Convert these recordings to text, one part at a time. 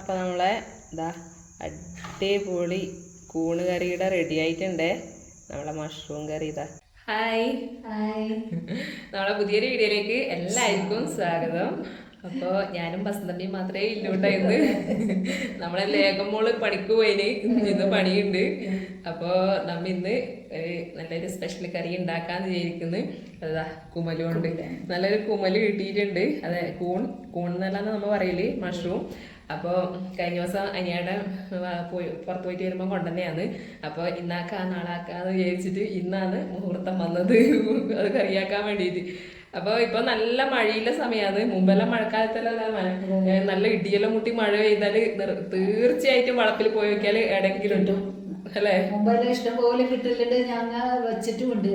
അപ്പോൾ നമ്മളെ ഇതാ അടിപൊളി കൂണ് കറിയുടെ റെഡി ആയിട്ടുണ്ട്. നമ്മളെ മഷ്റൂം കറി ഇതാ ഹായ് ഹായ് നമ്മളെ പുതിയൊരു വീഡിയോയിലേക്ക് എല്ലാവർക്കും സ്വാഗതം. അപ്പോൾ ഞാനും ബസന്തമ്മയും മാത്രമേ ഇല്ലുണ്ടായിരുന്നു നമ്മളെ ലേഖമോൾ പണിക്ക് പോയിന്. ഇന്ന് പണിയുണ്ട്. അപ്പോൾ നമ്മ ഇന്ന് ഒരു നല്ലൊരു സ്പെഷ്യൽ കറി ഉണ്ടാക്കാന്ന് വിചാരിക്കുന്നു. അതാ കുമലുണ്ട് നല്ലൊരു കുമൽ കിട്ടിയിട്ടുണ്ട്. അതെ കൂൺ. കൂൺ എന്നല്ലാന്ന് നമ്മൾ പറയൽ മഷ്റൂം അപ്പോൾ കഴിഞ്ഞ ദിവസം അനിയാടെ പോയി പുറത്ത് പോയിട്ട് വരുമ്പോൾ കൊണ്ടുതന്നെയാണ് അപ്പോൾ ഇന്നാക്കാ നാളാക്കാന്ന് വിചാരിച്ചിട്ട് ഇന്നാണ് മുഹൂർത്തം വന്നത്. അത് കറിയാക്കാൻ വേണ്ടിയിട്ട്. അപ്പോൾ ഇപ്പോൾ നല്ല മഴയിലെ സമയമാണ് മുമ്പെല്ലാം മഴക്കാലത്തെല്ലാം മഴ നല്ല ഇടിയെല്ലാം മുട്ടി മഴ പെയ്താൽ തീർച്ചയായിട്ടും വളപ്പിൽ പോയി നോക്കിയാൽ എവിടെയെങ്കിലും ഉണ്ട് അല്ലേ? മുമ്പെല്ലാം ഇഷ്ടംപോലെ കിട്ടലുണ്ട് ഞങ്ങ വെച്ചിട്ടുമുണ്ട്.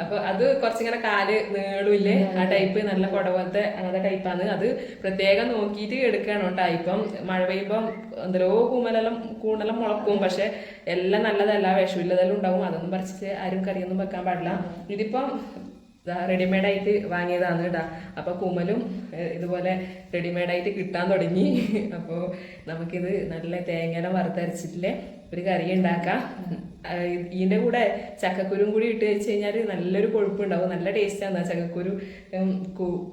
അപ്പൊ അത് കുറച്ചിങ്ങനെ കാൽ നീളൂല്ലേ? ആ ടൈപ്പ് നല്ല കുട പോലത്തെ അങ്ങനത്തെ ടൈപ്പാണ് അത് പ്രത്യേകം നോക്കിയിട്ട് എടുക്കണം കേട്ടോ ഇപ്പം. മഴ പെയ്യുമ്പം എന്തോ കൂമലെല്ലാം കൂണെല്ലാം മുളക്കും. പക്ഷെ എല്ലാം നല്ലതല്ല വിഷമില്ലതെല്ലാം ഉണ്ടാവും. അതൊന്നും പറിച്ചിട്ട് ആരും കറിയൊന്നും വെക്കാൻ പാടില്ല. ഇതിപ്പം റെഡിമെയ്ഡ് ആയിട്ട് വാങ്ങിയതാണ് കേട്ടാ. അപ്പൊ കുമലും ഇതുപോലെ റെഡിമെയ്ഡ് ആയിട്ട് കിട്ടാൻ തുടങ്ങി. അപ്പോൾ നമുക്കിത് നല്ല തേങ്ങയെല്ലാം വറുത്തരച്ചിട്ടില്ലേ? ഒരു കറി ഉണ്ടാക്കാം ആ, ഇതിന്റെ കൂടെ ചക്കക്കുരും കൂടി ഇട്ട് വെച്ച് കഴിഞ്ഞാൽ നല്ലൊരു കൊഴുപ്പുണ്ടാവും. നല്ല ടേസ്റ്റാണ് ചക്കക്കുരു.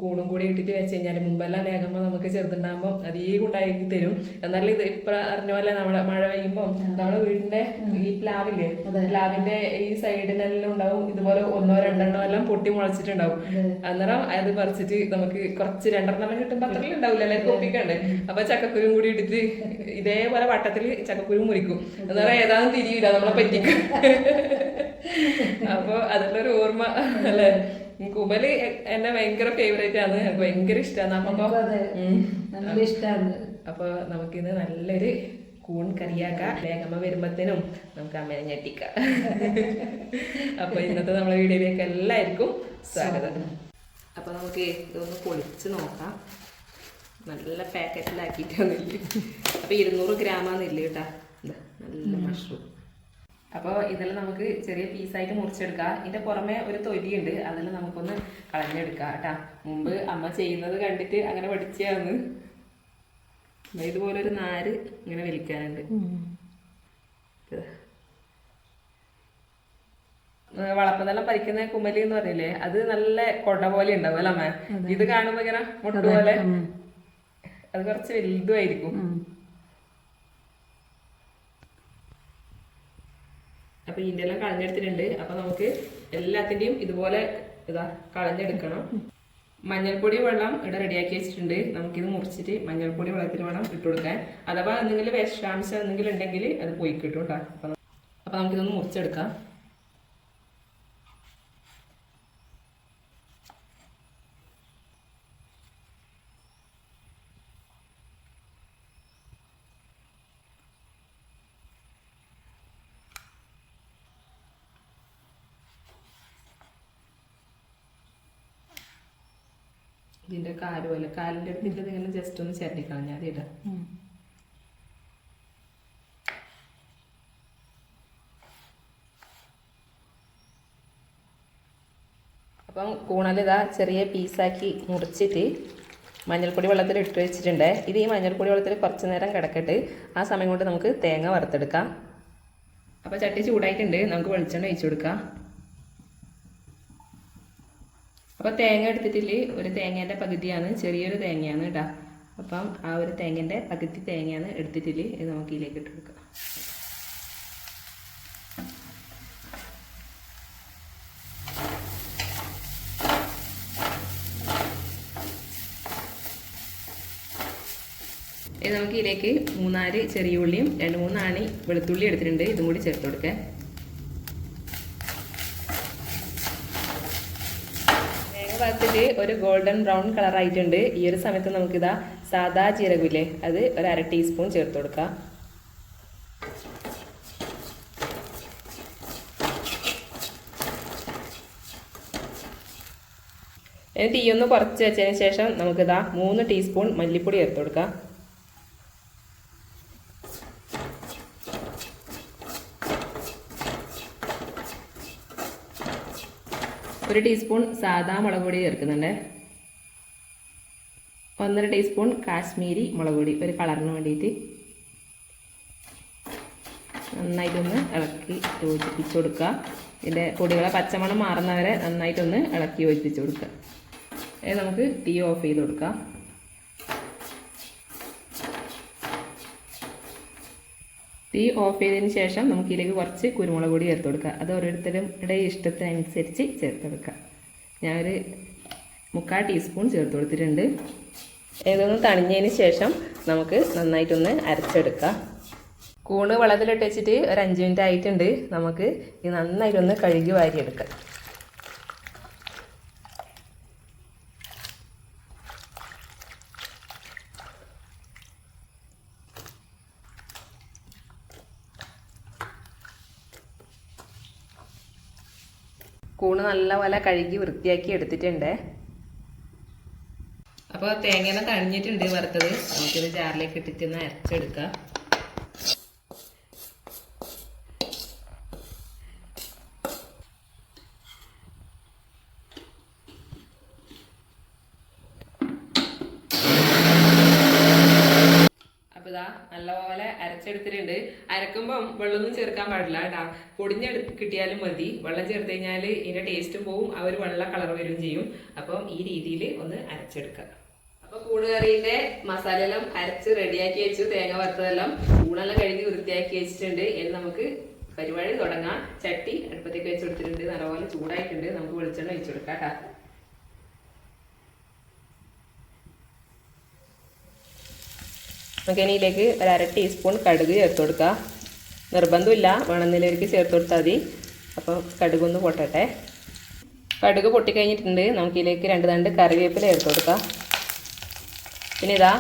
കൂണും കൂടി ഇട്ടിട്ട് വെച്ച് കഴിഞ്ഞാൽ മുമ്പെല്ലാം നേകുമ്പോൾ നമുക്ക് ചെറുതുണ്ടാകുമ്പോൾ അധികം ഉണ്ടാക്കി തരും. എന്നാലും ഇത് ഇപ്പൊ അറിഞ്ഞ പോലെ നമ്മുടെ മഴ പെയ്യുമ്പോൾ നമ്മുടെ വീടിന്റെ ഈ പ്ലാവില്ലേ? പ്ലാവിന്റെ ഈ സൈഡിനെല്ലാം ഉണ്ടാവും. ഇതുപോലെ ഒന്നോ രണ്ടെണ്ണോ എല്ലാം പൊട്ടി മുളച്ചിട്ടുണ്ടാവും. അന്നേരം അത് പറിച്ചിട്ട് നമുക്ക് കുറച്ച് രണ്ടെണ്ണം കിട്ടുമ്പോൾ അത്രയും ഉണ്ടാവില്ല അല്ലെ ഒപ്പിക്കണ്ടേ? അപ്പൊ ചക്കക്കുരും കൂടി ഇട്ടിട്ട് ഇതേപോലെ വട്ടത്തിൽ ചക്കക്കുരു മുറിക്കും. അന്നേരം ഏതാണെന്ന് തിരിയില്ല നമ്മളെ പറ്റിക്കും അപ്പൊ അതിലൊരു ഓർമ്മ അല്ലെ? കുബൽ എന്നെ ഭയങ്കര ഫേവറേറ്റ് ആണ്. എനിക്ക് ഭയങ്കര ഇഷ്ടമാണ് അപ്പൊ ഇഷ്ടമാണ് അപ്പൊ നമുക്കിന്ന് നല്ലൊരു കൂൺ കറിയാക്കാം. ലേഖമ്മ വരുമ്പത്തേനും നമുക്ക് അമ്മേനെ ഞെട്ടിക്കാം. അപ്പൊ ഇന്നത്തെ നമ്മളെ വീഡിയോയിലേക്ക് എല്ലാവർക്കും സ്വാഗതം. അപ്പൊ നമുക്ക് ഇതൊന്ന് പൊളിച്ച് നോക്കാം. നല്ല പാക്കറ്റിലാക്കിയിട്ടാന്നില്ല അപ്പൊ ഇരുന്നൂറ് ഗ്രാമാന്നില്ല കേട്ടാ? നല്ല മഷ്റൂം അപ്പോൾ ഇതെല്ലാം നമുക്ക് ചെറിയ പീസായിട്ട് മുറിച്ചെടുക്കാം. ഇതിന്റെ പുറമെ ഒരു തൊലിയുണ്ട്. അതെല്ലാം നമുക്കൊന്ന് കളഞ്ഞെടുക്കാം കേട്ടാ. മുമ്പ് അമ്മ ചെയ്യുന്നത് കണ്ടിട്ട് അങ്ങനെ പഠിച്ചതാണ്. ഇതുപോലൊരു ഇതുപോലെ ഒരു നാര് ഇങ്ങനെ വലിക്കാനുണ്ട്. വളപ്പനെല്ലാം പരിക്കുന്ന കുമലി എന്ന് പറയില്ലേ? അത് നല്ല കൊട പോലെ ഉണ്ടാവും അല്ലേ അമ്മ ഇത് കാണുമ്പോ ഇങ്ങനെ മുട്ട പോലെ അത് കുറച്ച് വലുതുമായിരിക്കും. അപ്പൊ ഇതിന്റെ എല്ലാം കളഞ്ഞെടുത്തിട്ടുണ്ട്. അപ്പൊ നമുക്ക് എല്ലാത്തിന്റെയും ഇതുപോലെ ഇതാ കളഞ്ഞെടുക്കണം. മഞ്ഞൾപ്പൊടി വെള്ളം ഇവിടെ റെഡിയാക്കി വെച്ചിട്ടുണ്ട്. നമുക്കിത് മുറിച്ചിട്ട് മഞ്ഞൾപ്പൊടി വെള്ളത്തിൽ വേണം ഇട്ട് കൊടുക്കാൻ. അഥവാ എന്തെങ്കിലും വിഷാംശം എന്തെങ്കിലും ഉണ്ടെങ്കിൽ അത് പോയി കിട്ടും കേട്ടോ. അപ്പൊ നമുക്കിതൊന്ന് മുറിച്ചെടുക്കാം. ഇതിന്റെ കാൽ പോലെ. കാലിന്റെ അടുത്ത് നിങ്ങൾ ജസ്റ്റ് ഒന്ന് ചേർത്തിക്കളഞ്ഞാൽ മതി ഇടാം അപ്പം കൂണലിതാ ചെറിയ പീസാക്കി മുറിച്ചിട്ട് മഞ്ഞൾപ്പൊടി വെള്ളത്തിൽ ഇട്ട് വെച്ചിട്ടുണ്ട്. ഇത് ഈ മഞ്ഞൾപ്പൊടി വെള്ളത്തിൽ കുറച്ച് നേരം കിടക്കട്ട് ആ സമയം കൊണ്ട് നമുക്ക് തേങ്ങ വറുത്തെടുക്കാം. അപ്പോൾ ചട്ടി ചൂടായിട്ടുണ്ട്. നമുക്ക് വെളിച്ചെണ്ണ ഒഴിച്ചു കൊടുക്കാം. അപ്പോൾ തേങ്ങ എടുത്തിട്ടില്ല? ഒരു തേങ്ങേന്റെ പകുതിയാണ്. ചെറിയൊരു തേങ്ങയാണ് കേട്ടോ അപ്പം ആ ഒരു തേങ്ങേന്റെ പകുതി തേങ്ങയാണ് എടുത്തിട്ടില്ല? ഇത് നമുക്ക് ഇതിലേക്ക് ഇട്ട് കൊടുക്കാം. നമുക്ക് ഇതിലേക്ക് മൂന്നാൽ ചെറിയ ഉള്ളിയും രണ്ട് മൂന്നാണി വെളുത്തുള്ളി എടുത്തിട്ടുണ്ട്. ഇതും കൂടി ചേർത്ത് കൊടുക്കാം. വറുത്തിട്ട് ഒരു ഗോൾഡൻ ബ്രൗൺ കളർ ആയിട്ടുണ്ട്. ഈ ഒരു സമയത്ത് നമുക്കിതാ സാദാ ജീരകമില്ലേ അത് ഒരു അര ടീസ്പൂൺ ചേർത്ത് കൊടുക്കാം. ഇനി തീയൊന്ന് കുറച്ച് വെച്ചതിന് ശേഷം നമുക്കിതാ മൂന്ന് ടീസ്പൂൺ മല്ലിപ്പൊടി ചേർത്ത് കൊടുക്കാം. ഒരു ടീസ്പൂൺ സാദാ മുളക് പൊടി ചേർക്കുന്നുണ്ട്. ഒന്നര ടീസ്പൂൺ കാശ്മീരി മുളക് പൊടി ഒരു കളറിന് വേണ്ടിയിട്ട്. നന്നായിട്ടൊന്ന് ഇളക്കി യോജിപ്പിച്ച് കൊടുക്കുക. ഇതിന്റെ പൊടികളെ പച്ചമണം മാറുന്നവരെ നന്നായിട്ടൊന്ന് ഇളക്കി യോജിപ്പിച്ച് കൊടുക്കുക. നമുക്ക് തീ ഓഫ് ചെയ്ത് കൊടുക്കാം. തീ ഓഫ് ചെയ്തതിന് ശേഷം നമുക്ക് ഇതിലേക്ക് കുറച്ച് കുരുമുളക് പൊടി ചേർത്ത് കൊടുക്കുക. അത് ഓരോരുത്തരുടെ ഇഷ്ടത്തിനനുസരിച്ച് ചേർത്ത് കൊടുക്കുക. ഞാനൊരു മുക്കാൽ ടീസ്പൂൺ ചേർത്ത് കൊടുത്തിട്ടുണ്ട്. ഇതൊന്ന് തണിഞ്ഞതിന് ശേഷം നമുക്ക് നന്നായിട്ടൊന്ന് അരച്ചെടുക്കാം. കൂണ് വെള്ളത്തിലിട്ട് വെച്ചിട്ട് ഒരു അഞ്ച് മിനിറ്റ് ആയിട്ടുണ്ട്. നമുക്ക് ഇത് നന്നായിട്ടൊന്ന് കഴുകി വാരിയെടുക്കാം. കൂണ് നല്ലപോലെ കഴുകി വൃത്തിയാക്കി എടുത്തിട്ടുണ്ട്. അപ്പോൾ തേങ്ങ തണിഞ്ഞിട്ടുണ്ട് വറുത്തത്. നമുക്കിത് ജാറിലേക്ക് ഇട്ടിട്ട് ഒന്ന് അരച്ചെടുക്കാം. അപ്പോൾ ഇതാ നല്ലപോലെ അരച്ചെടുത്തിട്ടുണ്ട്. അരക്കുമ്പം വെള്ളമൊന്നും ചേർക്കാൻ പാടില്ല കേട്ടാ. പൊടിഞ്ഞെടു കിട്ടിയാലും മതി. വെള്ളം ചേർത്ത് കഴിഞ്ഞാൽ ഇതിന്റെ ടേസ്റ്റും പോവും. ആ ഒരു വെള്ള കളർ വരും ചെയ്യും. അപ്പം ഈ രീതിയിൽ ഒന്ന് അരച്ചെടുക്കുക അപ്പോൾ മസാല എല്ലാം അരച്ച് റെഡിയാക്കി വെച്ചു. തേങ്ങ വറുത്തതെല്ലാം ഊണെല്ലാം കഴുകി വൃത്തിയാക്കി വെച്ചിട്ടുണ്ട്. ഇനി നമുക്ക് പരിപാടി തുടങ്ങാം. ചട്ടി അടുപ്പത്തേക്ക് വെച്ച് കൊടുത്തിട്ടുണ്ട്. നല്ലപോലെ ചൂടായിട്ടുണ്ട്. നമുക്ക് വെളിച്ചെണ്ണ ഒഴിച്ചു കൊടുക്കാം കേട്ടോ. നമുക്ക് ഇതിലേക്ക് ഒരു അര ടീസ്പൂൺ കടുക് ചേർത്ത് കൊടുക്കുക നിർബന്ധമില്ല വേണമെന്നിലേക്ക് ചേർത്ത് കൊടുത്താൽ മതി. അപ്പോൾ കടുകൊന്ന് പൊട്ടട്ടെ. കടുക് പൊട്ടിക്കഴിഞ്ഞിട്ടുണ്ട്. നമുക്ക് ഇതിലേക്ക് രണ്ട് തണ്ട് കറിവേപ്പില ചേർത്ത് കൊടുക്കാം. പിന്നെ ഇതാ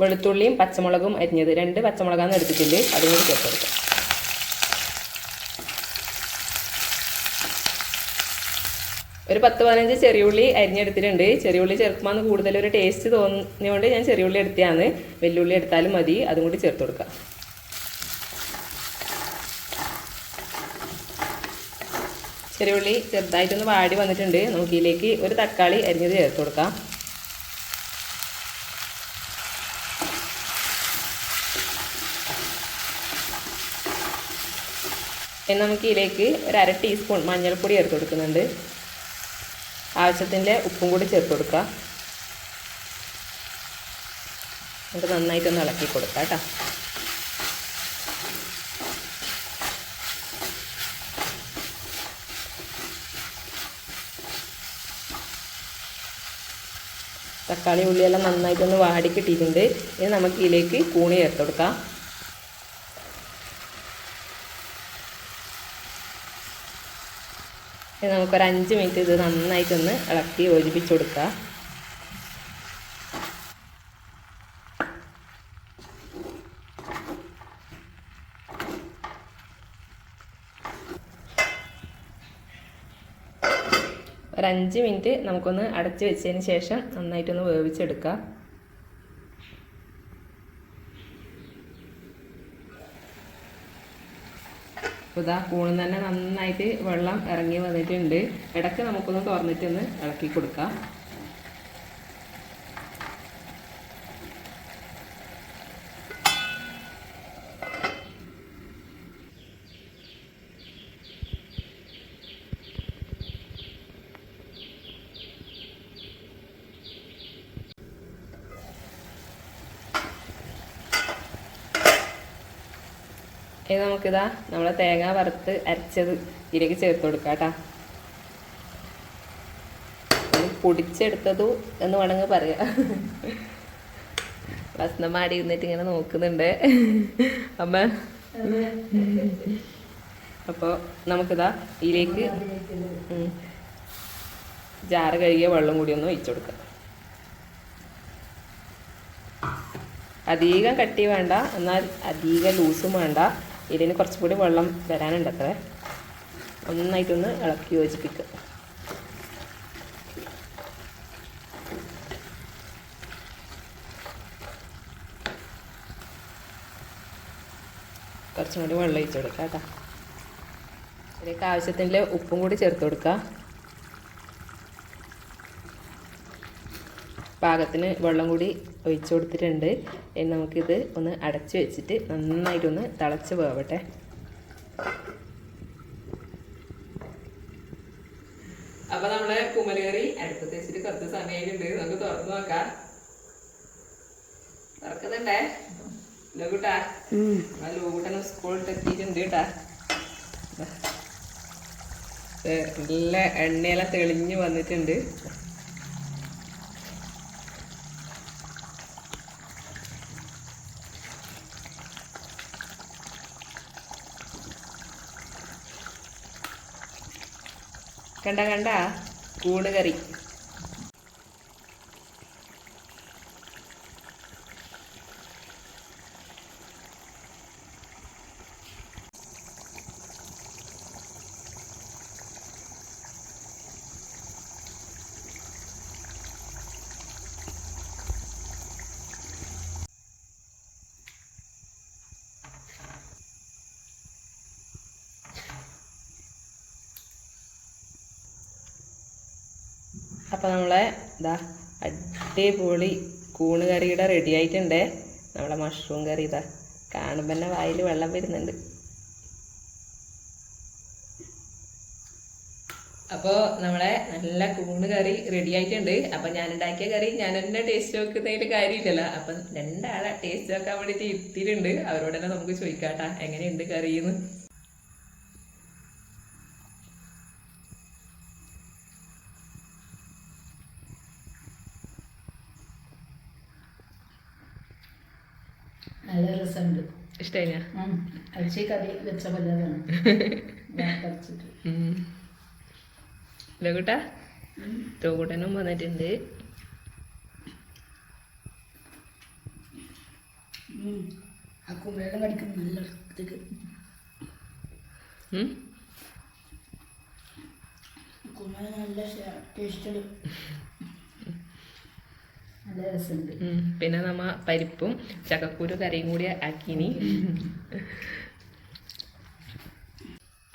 വെളുത്തുള്ളിയും പച്ചമുളകും അരിഞ്ഞത്. രണ്ട് പച്ചമുളകാണ് എടുത്തിട്ടുണ്ട്. അതും കൂടി ചേർത്ത് കൊടുക്കാം. ഒരു പത്ത് പതിനഞ്ച് ചെറിയുള്ളി അരിഞ്ഞെടുത്തിട്ടുണ്ട്. ചെറിയുള്ളി ചേർക്കുമ്പോൾ കൂടുതൽ ഒരു ടേസ്റ്റ് തോന്നിയതുകൊണ്ട് ഞാൻ ചെറിയുള്ളി എടുത്തതാണ്. വെല്ലുള്ളി എടുത്താലും മതി. അതും കൂടി ചേർത്ത് കൊടുക്കാം. ചെറിയുള്ളി ചെറുതായിട്ടൊന്ന് വാടി വന്നിട്ടുണ്ട്. നമുക്ക് ഒരു തക്കാളി അരിഞ്ഞത് ചേർത്ത് കൊടുക്കാം. നമുക്ക് ഇതിലേക്ക് ഒരു അര ടീസ്പൂൺ മഞ്ഞൾപ്പൊടി ചേർത്ത് കൊടുക്കുന്നുണ്ട്. ആവശ്യത്തിന്റെ ഉപ്പും കൂടി ചേർത്ത് കൊടുക്കുക. എന്നിട്ട് നന്നായിട്ടൊന്ന് ഇളക്കി കൊടുക്കുക കേട്ടോ. തക്കാളി ഉള്ളിയെല്ലാം നന്നായിട്ടൊന്ന് വാടി കിട്ടിയിട്ടുണ്ട്. ഇനി നമുക്ക് ഇതിലേക്ക് കൂണി ചേർത്ത് കൊടുക്കാം. നമുക്കൊരു അഞ്ച് മിനിറ്റ് ഇത് നന്നായിട്ടൊന്ന് ഇളക്കി യോജിപ്പിച്ച് കൊടുക്കുക ഒരു അഞ്ച് മിനിറ്റ് നമുക്കൊന്ന് അടച്ച് വെച്ചതിന് ശേഷം നന്നായിട്ടൊന്ന് വേവിച്ചെടുക്കുക അപ്പോൾ ഇതാ കൂണിൽ തന്നെ നന്നായിട്ട് വെള്ളം ഇറങ്ങി വന്നിട്ടുണ്ട്. ഇടയ്ക്ക് നമുക്കൊന്ന് തുറന്നിട്ടൊന്ന് ഇളക്കി കൊടുക്കാം. ഇനി നമുക്കിതാ നമ്മളെ തേങ്ങ വറുത്ത് അരച്ചത് ഇതിലേക്ക് ചേർത്ത് കൊടുക്കാം കേട്ടോ. പൊടിച്ചെടുത്തതു എന്ന് വേണമെങ്കിൽ പറയാം. ഭസ്നമാടി ഇരുന്നിട്ട് ഇങ്ങനെ നോക്കുന്നുണ്ട്. അമ്മ. അപ്പോൾ നമുക്കിതാ ഇതിലേക്ക് ജാറ് കഴുകിയ വെള്ളം കൂടി ഒന്ന് ഒഴിച്ചു കൊടുക്കാം. അധികം കട്ടി വേണ്ട എന്നാൽ അധികം ലൂസും വേണ്ട. ഇതിന് കുറച്ചും കൂടി വെള്ളം വരാനുണ്ട് അത്ര ഒന്നായിട്ടൊന്ന് ഇളക്കി യോജിപ്പിക്കുക കുറച്ചും കൂടി വെള്ളം ഒഴിച്ചു കൊടുക്കാം കേട്ടോ. ഇതിലേക്ക് ആവശ്യത്തിന്റെ ഉപ്പും കൂടി ചേർത്ത് കൊടുക്കുക പാകത്തിന് വെള്ളം കൂടി ഒഴിച്ചു കൊടുത്തിട്ടുണ്ട്. ഇനി നമുക്കിത് ഒന്ന് അടച്ച് വെച്ചിട്ട് നന്നായിട്ടൊന്ന് തിളച്ച് വേവട്ടെ അപ്പൊ നമ്മളെ കുമലേറി അടുപ്പത്ത് വെച്ചിട്ട് കുറച്ച് സമയമുണ്ട്. നമുക്ക് തുറന്നു നോക്കാം. തുറക്കുന്നുണ്ടേ? ലോകൂട്ടാ ലോകൂട്ടനും സ്കൂളിട്ട് എത്തിയിട്ടുണ്ട് കേട്ടാ. ദേ, നല്ല എണ്ണയെല്ലാം തെളിഞ്ഞു വന്നിട്ടുണ്ട്. കണ്ട കണ്ട? കൂണ് കറി. അപ്പോൾ നമ്മളെ ഇതാ അടിപൊളി കൂണ് കറിയുടെ റെഡി ആയിട്ടുണ്ട്. നമ്മളെ മഷ്റൂം കറി ഇതാ കാണുമ്പോൾ തന്നെ വായിൽ വെള്ളം വരുന്നുണ്ട്. അപ്പോൾ നമ്മളെ നല്ല കൂണ് കറി റെഡി ആയിട്ടുണ്ട്. അപ്പം ഞാൻ ഉണ്ടാക്കിയ കറി ഞാൻ തന്നെ ടേസ്റ്റ് നോക്കുന്നതിൽ കാര്യമില്ലല്ലോ. അപ്പം രണ്ടാളെ ടേസ്റ്റ് നോക്കാൻ വേണ്ടിയിട്ട് ഇരുത്തിയിട്ടുണ്ട്. അവരോട് തന്നെ നമുക്ക് ചോദിക്കാട്ടാ എങ്ങനെയുണ്ട് കറിയെന്ന് നല്ല രസമുണ്ട്. ഇഷ്ടമായിനാ അരിച്ചി കറി വെച്ച പലതാണ് ലഘുട്ട തോകൂട്ടനും വന്നിട്ടുണ്ട്. ആ കടിക്കും നല്ല ഉം? കുമ്പള നല്ല ടേസ്റ്റ് നല്ല രസമുണ്ട്. പിന്നെ നമ്മ പരിപ്പും ചക്കക്കൂരും കറിയും കൂടി ആക്കിനി.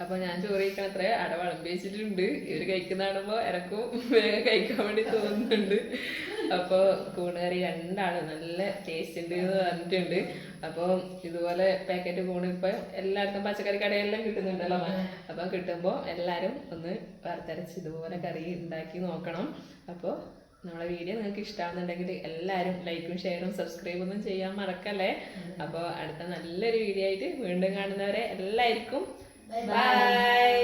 അപ്പൊ ഞാൻ ചോറ് കഴിക്കണത്ര അട വിളമ്പി വെച്ചിട്ടുണ്ട്. ഇവർ കഴിക്കുന്ന കാണുമ്പോ എനക്കും വേഗം കഴിക്കാൻ വേണ്ടി തോന്നുന്നുണ്ട്. അപ്പൊ കൂണുകറി രണ്ടാണ്. നല്ല ടേസ്റ്റ് ഉണ്ട് എന്ന് പറഞ്ഞിട്ടുണ്ട്. അപ്പൊ ഇതുപോലെ പാക്കറ്റ് കൂണ് ഇപ്പൊ എല്ലായിടത്തും പച്ചക്കറി കടയെല്ലാം കിട്ടുന്നുണ്ടല്ലോ അപ്പൊ കിട്ടുമ്പോ എല്ലാരും ഒന്ന് വറുത്തരച്ച് ഇതുപോലെ കറി ഉണ്ടാക്കി നോക്കണം. അപ്പോൾ നമ്മളെ വീഡിയോ നിങ്ങൾക്ക് ഇഷ്ടമാണെന്നുണ്ടെങ്കിൽ എല്ലാവരും ലൈക്കും ഷെയറും സബ്സ്ക്രൈബ് ഒന്നും ചെയ്യാൻ മറക്കല്ലേ? അപ്പോൾ അടുത്ത നല്ലൊരു വീഡിയോ ആയിട്ട് വീണ്ടും കാണുന്നവരെ എല്ലാവർക്കും ബൈ